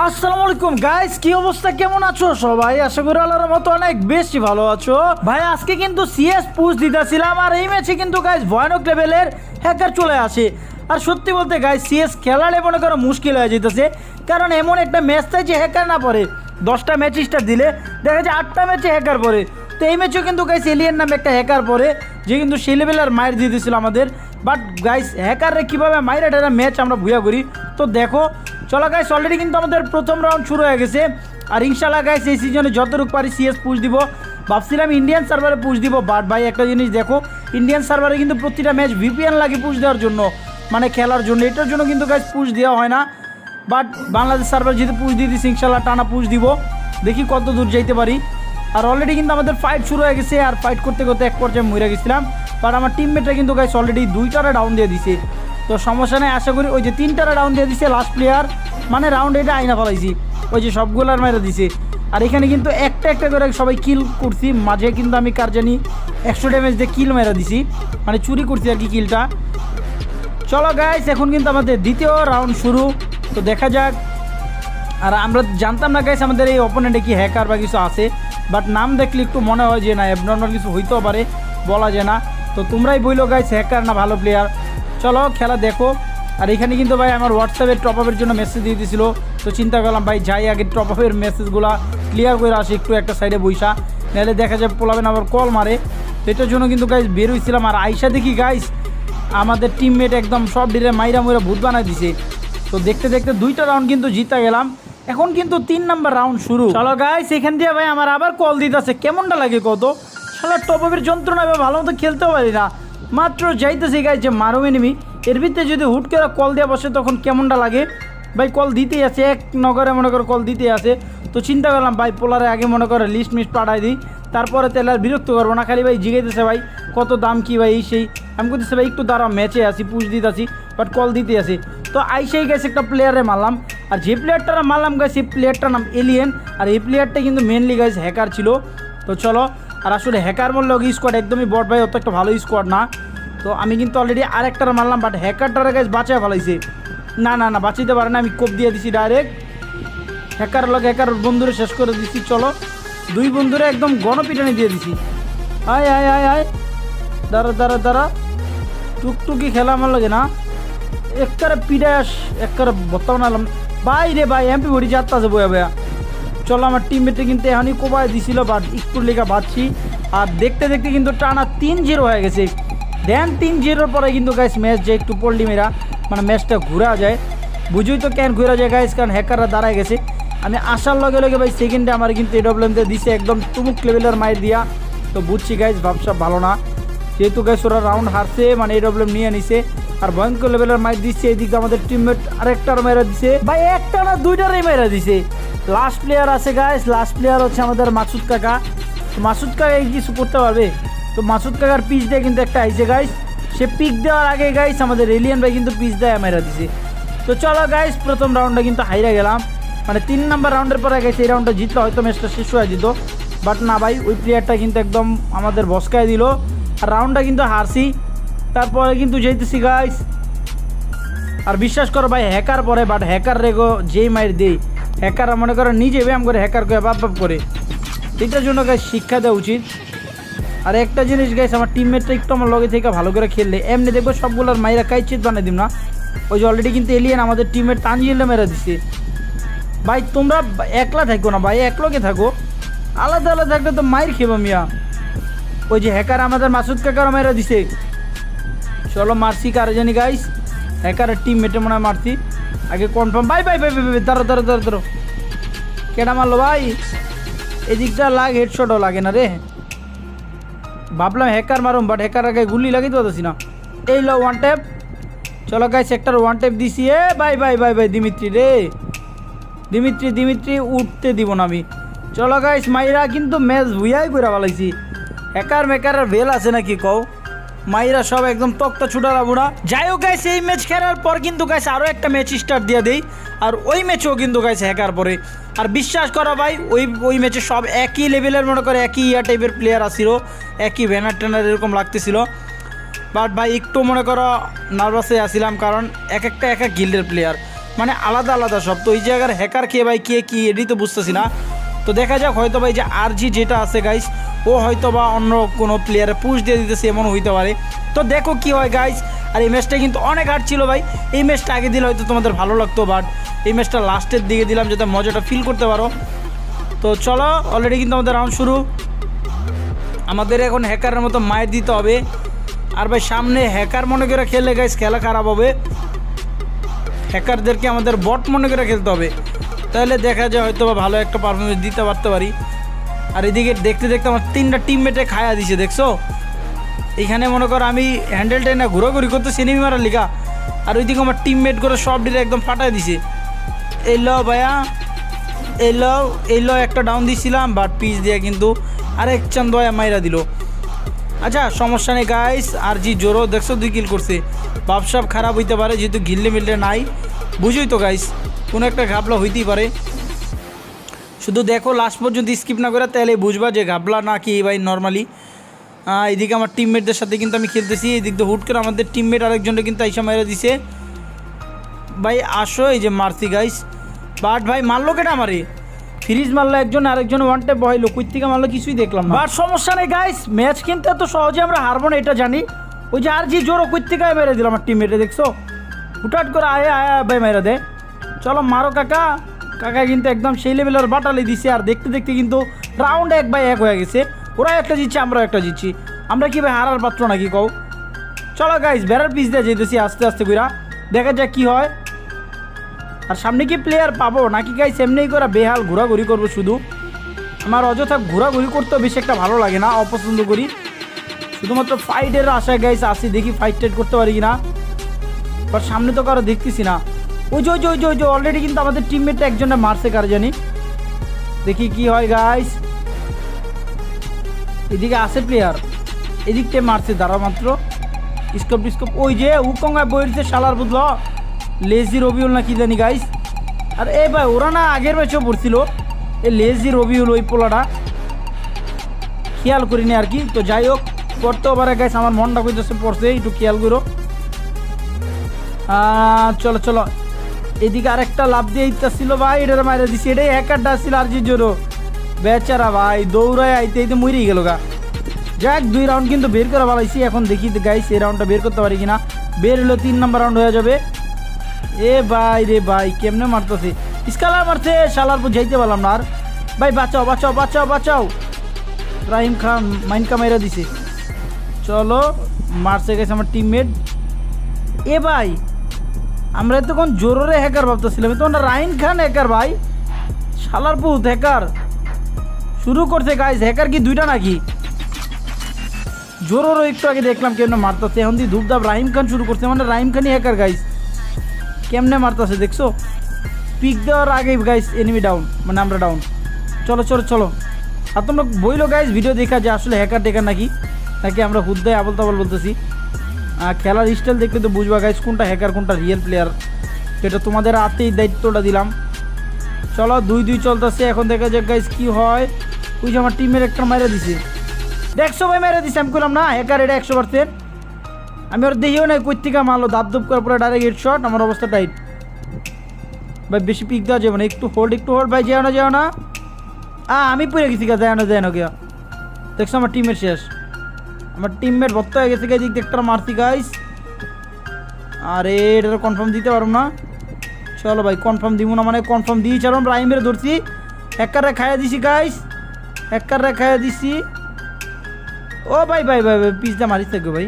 আসসালামু আলাইকুম গাইস কি অবস্থা? কেমন আছো সবাই? আশা করি আল্লাহর মতো অনেক বেশি ভালো আছো। ভাই, আজকে কিন্তু সিএস পুশ দিতেছিলাম আর এই ম্যাচে কিন্তু গাইস ভয়ানক লেভেলের হ্যাকার চলে আসে। আর সত্যি বলতে গাইস সিএস খেলালে মনে করো মুশকিল হয়ে যেতেছে। কারণ এমন একটা ম্যাচ তাই যে হ্যাকার না পড়ে। দশটা ম্যাচ দিলে দেখা যায় আটটা ম্যাচে হ্যাকার পড়ে। তো এই ম্যাচেও কিন্তু গাইস এলিয়েন নামে একটা হ্যাকার পরে যে কিন্তু সেই লেভেলের মায়ের দিয়ে দিয়েছিল আমাদের। বাট গাইস হ্যাকাররা কীভাবে মায়ের একটা ম্যাচ আমরা ভুয়া করি? তো দেখো চলো গাইস অলরেডি কিন্তু আমাদের প্রথম রাউন্ড শুরু হয়ে গেছে। আর ইনশাল্লাহ গাইস এই সিজনে যতটুকু পারি সিএস পুশ দিব। ভাবছিলাম ইন্ডিয়ান সার্ভারে পুশ দিব বাট ভাই, একটা জিনিস দেখো ইন্ডিয়ান সার্ভারে কিন্তু প্রতিটা ম্যাচ ভিপিএন লাগে পুশ দেওয়ার জন্য মানে খেলার জন্য। এটার জন্য কিন্তু গাইস পুশ দেওয়া হয় না। বাট বাংলাদেশ সার্ভার যেহেতু পুশ দিয়ে দিচ্ছি ইনশাল্লাহ টানা পুশ দিব। দেখি কত দূর যাইতে পারি। আর অলরেডি কিন্তু আমাদের ফাইট শুরু হয়ে গেছে, আর ফাইট করতে করতে এক পর্যায়ে মরে গেছিলাম। বাট আমার টিমমেটরা কিন্তু গাইস অলরেডি দুইটারে ডাউন দিয়ে দিছে। তো সমস্যা নেই, আশা করি ওই যে তিনটারা রাউন্ড দিয়ে দিছে লাস্ট প্লেয়ার মানে রাউন্ড এটা আইনা ফেলাইছি। ওই যে সবগুলার মেরে দিছে। আর এখানে কিন্তু একটা একটা করে সবাই কিল করছি। মাঝে কিন্তু আমি কার জানি একশো ড্যামেজ দিয়ে কিল মেরে দিছি। মানে চুরি করছি আর কি কিলটা চলো গাইস এখন কিন্তু আমাদের দ্বিতীয় রাউন্ড শুরু। তো দেখা যাক। আর আমরা জানতাম না গাইস আমাদের এই অপোনেন্টে কি হ্যাকার বা কিছু আছে। বাট নাম দেখলে একটু মনে হয় যে না অ্যাবনর্মাল কিছু হইতেও পারে, বলা যায় না। তো তোমরাই বইলো গাইস হ্যাকার না ভালো প্লেয়ার চলো খেলা দেখো। আর এখানে কিন্তু ভাই আমার হোয়াটসঅ্যাপে টপ আপের জন্য মেসেজ দিয়ে দিয়েছিল তো চিন্তা করলাম, ভাই যাই আগে টপ আপের মেসেজগুলো ক্লিয়ার করে আসি, একটু একটা সাইডে বইসা। নাহলে দেখা যায় পোলাবেন আবার কল মারে। এটার জন্য কিন্তু গাইস বের হয়েছিলাম আর আইসা দেখি গাইস আমাদের টিমমেট একদম সব ডিলে মাইরা মুইরা ভূত বানাই দিছে। তো দেখতে দেখতে দুইটা রাউন্ড কিন্তু জিতা গেলাম। এখন কিন্তু তিন নাম্বার রাউন্ড শুরু। চলো গাইস এখান দিয়ে ভাই আমার আবার কল দিতেছে। কেমনটা লাগে কত? শালা টপের যন্ত্রণা ভাই ভালো মতো খেলতেও পারি না। মাত্র যাইতেছি গাইস যে মারো এনিমি এর ভিতরে যদি হুট করে কল দেওয়া বসে, তখন কেমনটা লাগে? ভাই কল দিতেই আছে, এক নগরে মনে করে কল দিতেই আছে। তো চিন্তা করলাম, ভাই, পোলারে আগে মনে করে লিস্ট মিস্ট পাঠাই দিই। তারপরে তেলে আর বিরক্ত করব না, খালি ভাই জিগাইতেছে ভাই, কত দাম কি ভাই, এই সেই। আমি করতেছে ভাই, একটু দাঁড়া ম্যাচে আছি পুষ দিতে আছি বাট কল দিতে আছি। তো আইসেই গেছে একটা প্লেয়ারে মারলাম। আর যে প্লেয়ারটা মারলাম গাছ সেই প্লেয়ারটার নাম এলিয়েন আর এই প্লেয়ারটা কিন্তু মেনলি গাছ হ্যাকার ছিল। তো চলো আর আসলে হ্যাকার বললে স্কোয়াড একদমই বট ভাই, অত একটা ভালো স্কোয়াড না। তো আমি কিন্তু অলরেডি আরেকটার মারলাম বাট হ্যাকারটার গাছ বাঁচায় ফেলাইছে। না না না, বাঁচাইতে পারে না, আমি কোপ দিয়ে দিছি ডাইরেক্ট হ্যাকার লগে হ্যাকার বন্ধুরে শেষ করে দিছি, চলো। দুই বন্ধুরে একদম গণপিটানি দিয়ে দিছি। আয় আয় আয় আয়। দাঁড়া দাঁড়া দাঁড়া। টুকটুকি খেলা আমার লাগে না। একবারে পিডাস একবারে বত্তা বানালাম বাই রে ভাই এমপি ভরি যাত্রা আছে বয়া বয়া। চলো আমার টিমমেটে কিন্তু এখনই কোবায় দিছিল বাট একটু লেখা বাঁচছি আর দেখতে দেখতে কিন্তু টানা তিন জিরো হয়ে গেছে। দেন তিন জিরোর পরে কিন্তু গাইস ম্যাচ যে একটু পল্লি মেরা মানে ম্যাচটা ঘুরা যায়। বুঝুই তো কেন ঘুরা যায় গাইস কারণ হ্যাকাররা দাঁড়ায় গেছে। আমি আসার লগে লগে ভাই সেকেন্ডে আমার কিন্তু এডব্লিউএমতে দিছে একদম টুমুক লেভেলের মাইর দিয়া। তো বুঝছি গাইস ভাবসা ভালো না। যেহেতু গাইস ওরা রাউন্ড হারছে মানে এডব্লিউএম নিয়ে নিছে। আর ভয়ঙ্কর লেভেলের মাইর দিচ্ছে, এদিকে আমাদের টিমমেট আরেকটার মেরা দিছে। ভাই, একটা না দুইটারই মেরা দিছে। লাস্ট প্লেয়ার আছে গাইস লাস্ট প্লেয়ার হচ্ছে আমাদের মাসুদ কাকা। মাসুদ কাকা এই কিছু করতে পারবে তো মাসুদ কাকার পিচ দিয়ে কিন্তু একটা আইছে গাইস সে পিক দেওয়ার আগে গাইস আমাদের এলিয়ান ভাই কিন্তু পিচ দেয় মেরা দিছে। তো চলো গাইস প্রথম রাউন্ডে কিন্তু হাইরা গেলাম। মানে তিন নাম্বার রাউন্ডের পরে গেছে এই রাউন্ডটা জিতলে, হয়তো ম্যাচটা শেষ হয়ে যেত। বাট না, ভাই, ওই প্লেয়ারটা কিন্তু একদম আমাদের বসকায় দিল। রাউন্ডটা কিন্তু হারছি। তারপরে কিন্তু যেতেছি গাইস আর বিশ্বাস করো ভাই হ্যাকার পরে বাট হ্যাকার রেগো যেই মাইর দেই। হ্যাকার মনে করো নিজে ব্যায়াম করে হ্যাকার করে, বাপ বাপ করে। এটার জন্য গাইস শিক্ষা দেওয়া উচিত। আর একটা জিনিস গাইস আমার টিমমেটটা একটু আমার লগে থেকে ভালো করে খেললে, এমনি দেখব সবগুলোর মাইরা কাইচিত বানিয়ে দিম না। ওই যে অলরেডি কিন্তু এলিয়েন আমাদের টিমমেট তানজিলে মেরা দিছে। ভাই, তোমরা একলা থাকো না, ভাই, একলগে থাকো। আলাদা আলাদা থাকলে তো মাইর খেবা মিয়া। ওই যে হ্যাকার আমাদের মাসুদ কাকার মেরা দিছে। চলো মারছি কার জানি গাইস হ্যাকারের টিম মেটে মনে হয় মারছি। আগে confirm bye bye bye bye দাঁড়ো দাঁড়ো দাঁড়ো দাঁড়ো কেডা মারলো ভাই? এদিকটা লাগ হেডশটও লাগে না রে। ভাবলাম হ্যাকার মারুম বাট হ্যাকার আগে গুলি লাগাইতে পারতেছি না। এই লো ওয়ান ট্যাপ চলো গাইস একটা ওয়ান ট্যাপ দিছি। এ bye bye bye bye Dimitri রে। দিমিত্রি দিমিত্রি, উঠতে দিব না আমি। চলো গাইস মাইরা কিন্তু ম্যাচ ভুইয়াই করে ভালাইছি হ্যাকার মেকারের ভেল আছে নাকি কও? মাইরা সব একদম তক্তা ছুটারা বুড়া যাই হোক গাইস এই ম্যাচ খেলার পর কিন্তু গাইছে আরও একটা ম্যাচ স্টার্ট দিয়ে দেই। আর ওই ম্যাচেও কিন্তু গাইছে হ্যাকার পরে। আর বিশ্বাস করো ভাই, ওই ওই ম্যাচে সব একই লেভেলের মনে করে, একই ইয়া টাইপের প্লেয়ার আসছিল একই ব্যানার ট্যানার এরকম লাগতেছিল। বাট ভাই, একটু মনে করো নার্ভাসে আসছিলাম কারণ এক একটা, এক এক গিল্ডের প্লেয়ার মানে আলাদা আলাদা সব। তো ওই জায়গার হ্যাকার কে ভাই, কে কী, এটাই তো বুঝতেছি না। তো দেখা যাক, হয়তো ভাই যে আর জি যেটা আছে গাইস ও হয়তো বা অন্য কোনো প্লেয়ারে পুশ দিয়ে দিতেছে এমন হইতে পারে। তো দেখো কি হয় গাইস আর এই ম্যাচটা কিন্তু অনেক হার্ড ছিল ভাই। এই ম্যাচটা আগে দিলে হয়তো তোমাদের ভালো লাগতো বাট এই ম্যাচটা লাস্টের দিকে দিলাম যাতে মজাটা ফিল করতে পারো। তো চলো অলরেডি কিন্তু আমাদের রাউন্ড শুরু। আমাদের এখন হ্যাকারের মতো মায়ের দিতে হবে। আর ভাই, সামনে হ্যাকার মনে করে খেললে গাইস খেলা খারাপ হবে। হ্যাকারদেরকে আমাদের বট মনে করে খেলতে হবে। তাহলে দেখা যায় হয়তো বা ভালো একটা পারফরমেন্স দিতে পারতে পারি। আর এদিকে দেখতে দেখতে আমার তিনটা টিমমেটে খায়া দিছে, দেখছ? এখানে মনে করো আমি হ্যান্ডেলটা না ঘোরাঘুরি করতে সিনেমি মারার লিগা, আর ওইদিকে আমার টিমমেট করে সব ডিলে একদম ফাটাই দিছে। এই ল ভাইয়া, এই ল এই ল একটা ডাউন দিছিলাম বাট পিচ দিয়ে কিন্তু আরেক চান দয়া মাইরা দিল। আচ্ছা সমস্যা নেই গাইস আর জি জোরও, দেখছ, দুই কিল করছে। বাপসাপ খারাপ হইতে পারে, যেহেতু গিল্লে মিললে নাই। বুঝুই তো গাইস কোনো একটা ঘাবলা হইতেই পারে। শুধু দেখো লাস্ট পর্যন্ত স্কিপ না করে তাহলে বুঝবা যে ঘাবলা না কি, ভাই নর্মালি এদিকে আমার টিমমেটদের সাথে কিন্তু আমি খেলতেছি, এদিক দিয়ে হুট করে আমাদের টিমমেট আরেকজনটা কিন্তু আইসা মেরে দিছে। ভাই, আসো, এই যে মারছি গাইস বাট ভাই, মারলো কেটা আমারে? ফ্রিজ মারলো একজন, আরেকজন ওয়ান ট্যাপ বহাইলো কুই থেকে মারলো কিছুই দেখলাম না। বাট সমস্যা নেই গাইস ম্যাচ কিন্তু এত সহজে আমরা হারবো না, এটা জানি। ওই যে আর জি জোরো কুই থেকে মেরে দিল আমার টিমমেটে দেখছ? হুটাট করে আয় আয়, ভাই, মেরে দে। চলো, মারো, কাকা। কাকা কিন্তু একদম সেই লেভেলের বাটালি দিছে আর দেখতে দেখতে কিন্তু রাউন্ড এক বাই এক হয়ে গেছে। ওরা একটা জিতছে, আমরাও একটা জিতছি। আমরা কি ভাই হারার পাত্র নাকি কও? চলো গাইস বেড়ার পিস দিয়ে যেতেছি আস্তে আস্তে কইরা। দেখা যাক কি হয়। আর সামনে কি প্লেয়ার পাবো? নাকি গাইস এমনিই করে বেহাল ঘোরাঘুরি করব শুধু? আমার অযথা ঘোরাঘুরি করতেও বেশি একটা ভালো লাগে না, অপছন্দ করি। শুধুমাত্র ফাইটের আশায় গাইস আসি, দেখি ফাইট টাইট করতে পারি কিনা। বাট সামনে তো কারও দেখতেছি না। ওই যে ওই যে ওই যে অলরেডি কিন্তু আমাদের টিমমেটটা একজনে মারছে কার জানি দেখি কি হয় গাইস এদিকে আছে প্লেয়ার এদিকটা মারছে দাঁড়া মাত্র। স্কোপ টিস্কোপ ওই যে উকঙ্গা বইছে শালার বুঝল লেজি রবিউল না কি জানি গাইস আর এ ভাই, ওরা না আগের ম্যাচেও পড়ছিল। এ লেজি রবিউল ওই পোলাটা। খেয়াল করিনি আর কি। তো যাই হোক পড়তেও পারে গাইস আমার মনটা কইতেছে, পড়ছে, একটু খেয়াল করো। চলো চলো। এদিকে আরেকটা লাভ দিয়ে ইত্যাছিল ভাই, এটার মাইরে দিছি। এটাই হ্যাকারটা ছিল আর জোরো বেচারা ভাই, দৌড়ায় আইতে আইতে মরেই গেল গা। যাক, দুই রাউন্ড কিন্তু বের করে ভালাইছি এখন দেখি গাইস এই রাউন্ডটা বের করতে পারি কিনা। বের হলো তিন নাম্বার রাউন্ড হয়ে যাবে। এ ভাই রে ভাই, কেমনে মারতেছে? স্কালার মারছে, শালার পর যাইতে পারলাম না আর। ভাই, বাঁচাও বাঁচাও বাঁচাও বাঁচাও। রাহিম খান মাইনকা মাইরা দিছে। চলো, মারছে গেছে আমার টিমমেট এ ভাই আমরা তখন জোরে হ্যাকার ভাবতেছিলাম তখন রাহিন খান হ্যাকার ভাই। শালার পুত হ্যাকার শুরু করছে গাইস হ্যাকার কি দুইটা নাকি? জোরোরও একটু আগে দেখলাম কেমনে মারতেছে, এখন দিয়ে ধূপধাপ রাহিম খান শুরু করছে মানে রাহিম খানই হ্যাকার গাইস কেমনে মারতেছে দেখছ? পিক দেওয়ার আগে গাইস এনিমি ডাউন মানে আমরা ডাউন চলো চলো চলো। আর তোমরা বইলো গাইস ভিডিও দেখা যে আসলে হ্যাকার টেকার নাকি? নাকি আমরা হুদ্দায় আবল তাবল বলতেছি। খেলার স্টাইল দেখলে তো বুঝবা গাইস কোনটা হ্যাকার কোনটা রিয়েল প্লেয়ার সেটা তোমাদের হাতেই দায়িত্বটা দিলাম। চলো দুই দুই চলতেছে, এখন দেখা যাক গাইস কি হয়। ওই যে আমার টিমের একটা মাইরা দিছে। দেখছ ভাই মেরে দিছে, আমি করলাম না হ্যাকার এটা একশো পার্সেন্ট আমি ওর দেখিও নাই কৈত্তিকা মারলো দাপ দুপ করার পরে ডাইরেক্ট হেড শট আমার অবস্থা টাইট ভাই, বেশি পিক দেওয়া যাবে না, একটু হোল্ড একটু হোল্ড ভাই, যেও না যেও না। আমি পড়ে গেছি গা যায় না যায় না গিয়া। দেখছ আমার টিমের শেষ। আমার টিমমেট ভক্ত হয়ে গেছে দিক একটা মারছি গাইস আরে এটা কনফার্ম দিতে পারব না। চলো ভাই কনফার্ম দিব না মানে কনফার্ম দিয়ে চালাম রাইমের ধরছি। হ্যাকারে খাইয়া দিছি গাইস হ্যাকারে খাইয়া দিছি। ও ভাই ভাই ভাই ভাই পিসটা মারিস থাকবে ভাই?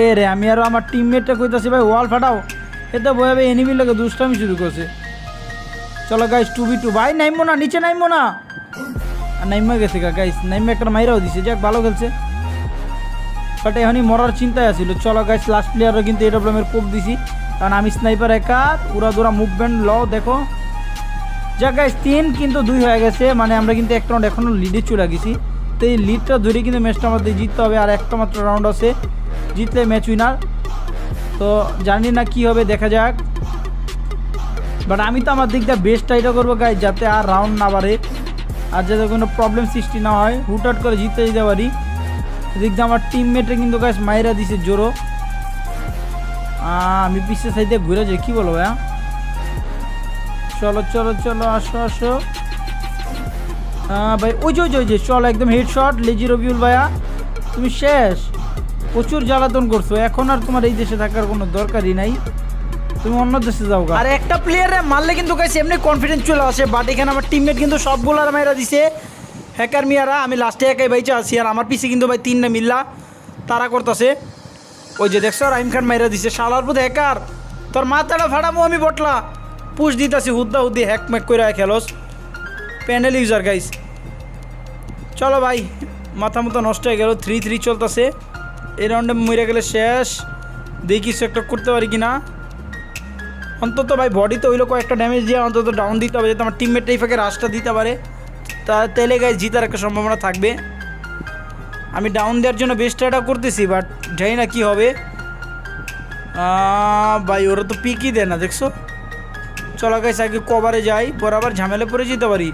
এ রে, আমি আরও আমার টিমমেটটা কইতাছি ভাই ওয়াল ফাটাও। এতে বয়ে ভাই এনিমির লোকে দুষ্টামি শুরু করছে। চলো গাইস টু বি টু ভাই, নাইমো না, নিচে নাইমো না। নাইমা গেছে গা গাইস নাইমা একটা মাইরাও দিছে, যাক, ভালো খেলছে। বাট এখনই মরার চিন্তায় আছিল। চলো গাইস লাস্ট প্লেয়ারও কিন্তু এটা প্রবলেমের কোপ দিছি। কারণ আমি স্নাইপার একা, পুরা দুরা মুভমেন্ট ল দেখো। যাক গাইস তিন কিন্তু দুই হয়ে গেছে। মানে আমরা কিন্তু একটা রাউন্ড এখনও লিডে চলে গেছি। তো এই লিডটা ধরে কিন্তু ম্যাচটা আমাদের জিততে হবে, আর একটা মাত্র রাউন্ড আছে। জিতলে ম্যাচ উইনার তো জানি না কি হবে, দেখা যাক। বাট আমি তো আমার দিকটা বেস্ট ট্রাইটা করব গাইজ যাতে আর রাউন্ড না বাড়ে। আর যাতে কোনো প্রবলেম সৃষ্টি না হয় হুট হুটহাট করে জিততে যেতে পারি। দিয়ে আমার টিমমেটে কিন্তু গাছ মাইরা দিছে জোরো আমি পিছিয়ে সাইডে ঘুরে যাই, কি বলো ভাইয়া? চলো চলো চলো, আসো আসো। ভাই, ওই যে ওই যে ওই যে, চলো, একদম হেড শট লেজি রবিউল ভাইয়া। তুমি শেষ। প্রচুর জ্বালাতন করছ, এখন আর তোমার এই দেশে থাকার কোনো দরকারই নাই। তুমি অন্য দেশে যাও। আর একটা প্লেয়ারে মারলে কিন্তু গাইছে এমনি কনফিডেন্স চলে আসে বাট এখানে আমার টিমমেট কিন্তু সবগুলার মেয়েরা দিছে। হ্যাকার মিয়ারা, আমি লাস্টে একাই বাইচে আছি, আর আমার পিছে কিন্তু ভাই তিনটা মিল্লা তারা করতেছে। ওই যে দেখছ রাইম খান মাইরা দিছে, শালার পুত হ্যাকার তোর মাথাটা ফাড়ামো আমি বটলা। পুষ দিতাছি, হুদ্দা হুদ্দি হ্যাক ম্যাক করে খেলোস। প্যানেল ইউজার গাইস চলো ভাই, মাথা মতো নষ্ট হয়ে গেল থ্রি থ্রি চলতেছে। এই রাউন্ডে মরে গেলে শেষ। দেখি কিছু একটা করতে পারি কি না অন্তত ভাই বডিতে ওই লোক একটা ড্যামেজ দিয়ে অন্তত ডাউন দিতে হবে, যাতে আমার টিমমেট এই ফাঁকে রাশটা দিতে পারে। তা তেলে গায়ে জিতার একটা সম্ভাবনা থাকবে। আমি ডাউন দেওয়ার জন্য বেস্ট ট্রাইটা করতেছি বাট জানি না কী হবে। ভাই, ওরা তো পিকই দেয় না, দেখছ? চলো গাইস আগে কভারে যাই পরে আবার ঝামেলা পরে যেতে পারি।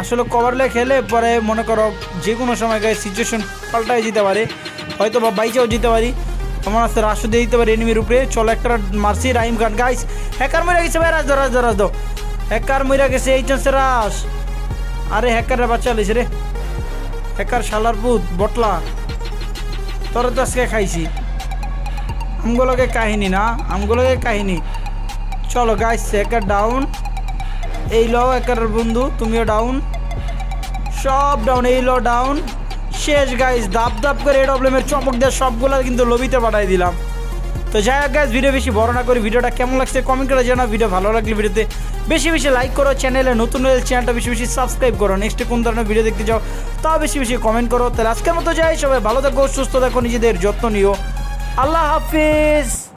আসলে কভারলে খেলে পরে মনে করো যে কোনো সময় গায়ে সিচুয়েশন পাল্টায় যেতে পারে। হয়তো বা বাইচেও যেতে পারি। আমার আসতে রাশও দিয়ে দিতে পারি এনিমির উপরে চলো একটা মারছি রাইম খান গাইস হ্যাকার মরে গেছে ভাই, রাজ দো রাজ দো রাজ দো হ্যাকার মরে গেছে, এই চান্সে রাস। আরে হ্যাকারের বাচ্চা লিস রে। হ্যাকার শালার পুত বটলা। তোরা তো আজকে খাইছি। আমগুলোকে কাহিনী না, আমগুলোকে কাহিনী। চলো গাইস হ্যাকার ডাউন এই লো একার বন্ধু, তুমিও ডাউন সব ডাউন এই লো ডাউন শেষ গাইজ দাপ দাপ করে প্রবলেমের চমক দেওয়া সবগুলো কিন্তু লবিতে পাঠাই দিলাম। তো যাই হোক গাইজ ভিডিও বেশি বড় না করে ভিডিওটা কেমন লাগছে কমেন্ট করে জানাও। ভিডিও ভালো লাগলে ভিডিওতে বেশি বেশি লাইক করো। চ্যানেলে নতুন হলে চ্যানেলটা বেশি বেশি সাবস্ক্রাইব করো। নেক্সটে কোন ধরনের ভিডিও দেখতে চাও তাও বেশি বেশি কমেন্ট করো। তাহলে আজকের মতো যাই, সবাই ভালো থাকো, সুস্থ থাকো, নিজেদের যত্ন নিও। আল্লাহ হাফিজ!